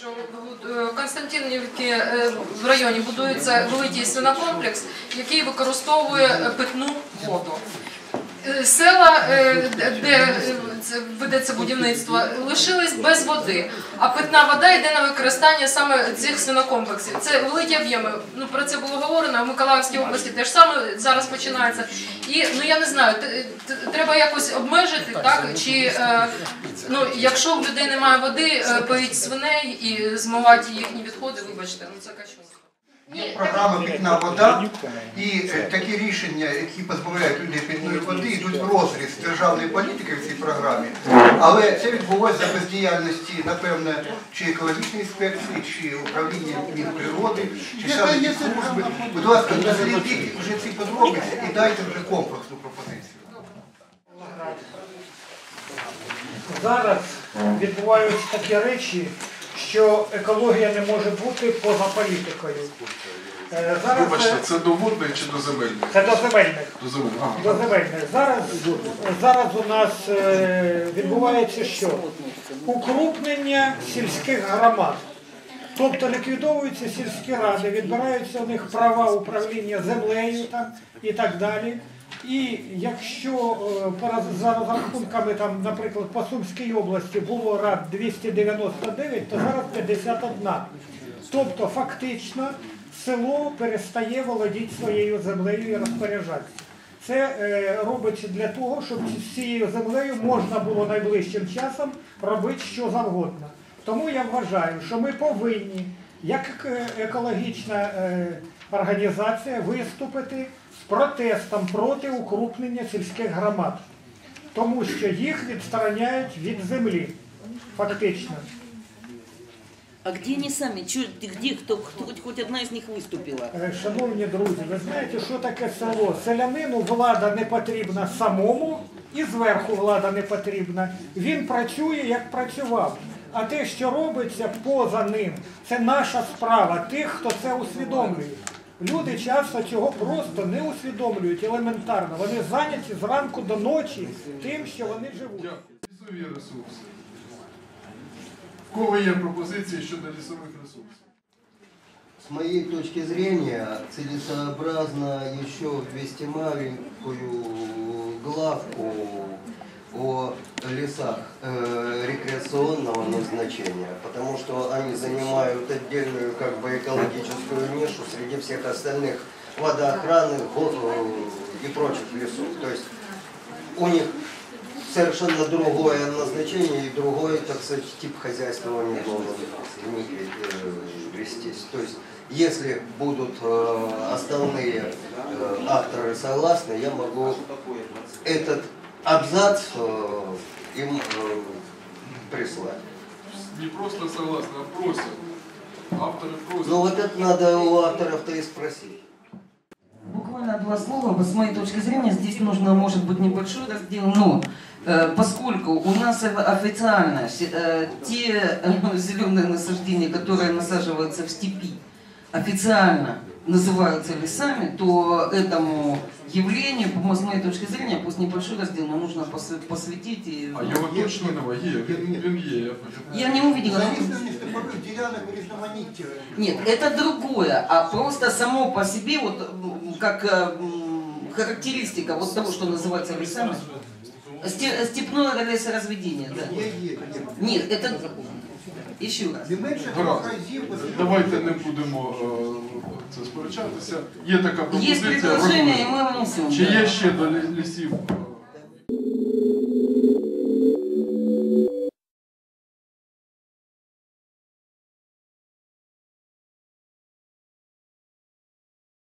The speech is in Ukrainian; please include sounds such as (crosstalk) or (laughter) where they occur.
що в е, Константинівці е, в районі будується великий свинокомплекс, який використовує питну воду. Е, Села, е, де ведеться будівництво, лишились без води, а питна вода йде на використання саме цих свинокомплексів. Це великі об'єми. Ну про це було говорено. В Миколаївській області теж саме зараз починається. І ну я не знаю, треба якось обмежити, так чи е, ну якщо в людей немає води, поїть свиней і змивати їхні відходи. Вибачте, ну це качу. Програма питна вода і е, такі рішення, які позбавляють людей питної води, йдуть в розріз державної політики в цій програмі. Але це відбулося за бездіяльності, напевне, чи екологічної інспекції, чи управління Мінприроди, чи саме служби. Будь ласка, дослідіть вже ці подробиці і дайте вже комплексну пропозицію. Зараз відбуваються такі речі, що екологія не може бути поза політикою. Е, Зараз Вибачте, це, до водних чи до земельних? це до земельних. До земельних. Ага. До земельних. Зараз, зараз у нас е, відбувається що? Укрупнення сільських громад. Тобто ліквідовуються сільські ради, відбираються у них права управління землею там, і так далі. І якщо е, за розрахунками, там, наприклад, по Сумській області було рад 299, то зараз 51. Тобто фактично село перестає володіти своєю землею і розпоряджатися. Це е, робиться для того, щоб з цією землею можна було найближчим часом робити що завгодно. Тому я вважаю, що ми повинні, як е, екологічна організація, виступити протестом проти укрупнення сільських громад, тому що їх відстороняють від землі. Фактично. А где они сами? Чё, ты где, кто, кто, хоть, хоть одна из них выступила? Е, Шановні друзі, ви знаєте, що таке село? Селянину влада не потрібна самому, і зверху влада не потрібна. Він працює, як працював. А те, що робиться поза ним, це наша справа, тих, хто це усвідомлює. Люди часто цього просто не усвідомлюють елементарно. Вони зайняті зранку до ночі тим, що вони живуть. Лісові ресурси. В кого є пропозиції щодо лісових ресурсів? С моей точки зрения, целесообразно еще ввести маленькую главку о лесах э, рекреационного назначения, потому что они занимают отдельную как бы экологическую нишу среди всех остальных водоохранных э, и прочих лесов. То есть у них совершенно другое назначение и другой, так сказать, тип них должен э, вестись. То есть, если будут э, основные э, согласны, я могу этот абзац э, им э, прислать. Не просто согласны, а просять. Автори просять. Но вот это надо у авторов-то и спросить. Буквально два слова. С моей точки зрения, здесь нужно, может быть, небольшой раздел, но э, поскольку у нас официально э, те э, (laughs) зеленые насаждения, которые насаживаются в степи, официально называются лесами, то этому явлению, по- с моей точки зрения, пусть небольшой раздел, но нужно посвя- посвятить. И... А його точно немає? Є, він, він є. Я Я не увидела. Заліснені степових ділянок різноманіття. Нет, это другое, а просто само по себе, вот м, как э, м, характеристика вот того, что называется лесами. Сте- Степное лесоразведение, да. Є, є, є. Нет, это еще раз. Не менше Гаразд. разів. Давайте не будемо е, це сперечатися. Є така Есть пропозиція. предложение, і ми внесем. Чи є ще до лі- лісів е,